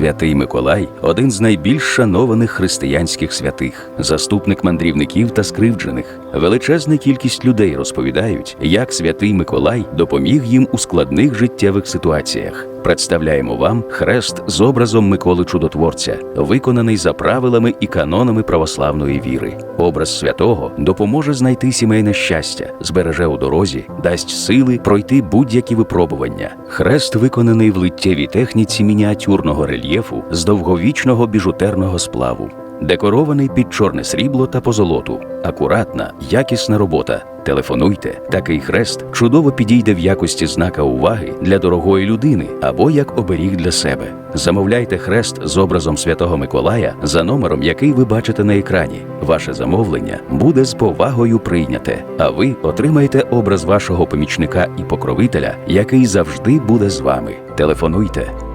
Святий Миколай один з найбільш шанованих християнських святих, заступник мандрівників та скривджених. Величезна кількість людей розповідають, як святий Миколай допоміг їм у складних життєвих ситуаціях. Представляємо вам хрест з образом Миколи Чудотворця, виконаний за правилами і канонами православної віри. Образ святого допоможе знайти сімейне щастя, збереже у дорозі, дасть сили пройти будь-які випробування. Хрест виконаний в литтєвій техніці мініатюрного рельєфу з довговічного біжутерного сплаву. Декорований під чорне срібло та позолоту. Акуратна, якісна робота. Телефонуйте. Такий хрест чудово підійде в якості знака уваги для дорогої людини або як оберіг для себе. Замовляйте хрест з образом Святого Миколая за номером, який ви бачите на екрані. Ваше замовлення буде з повагою прийняте, а ви отримаєте образ вашого помічника і покровителя, який завжди буде з вами. Телефонуйте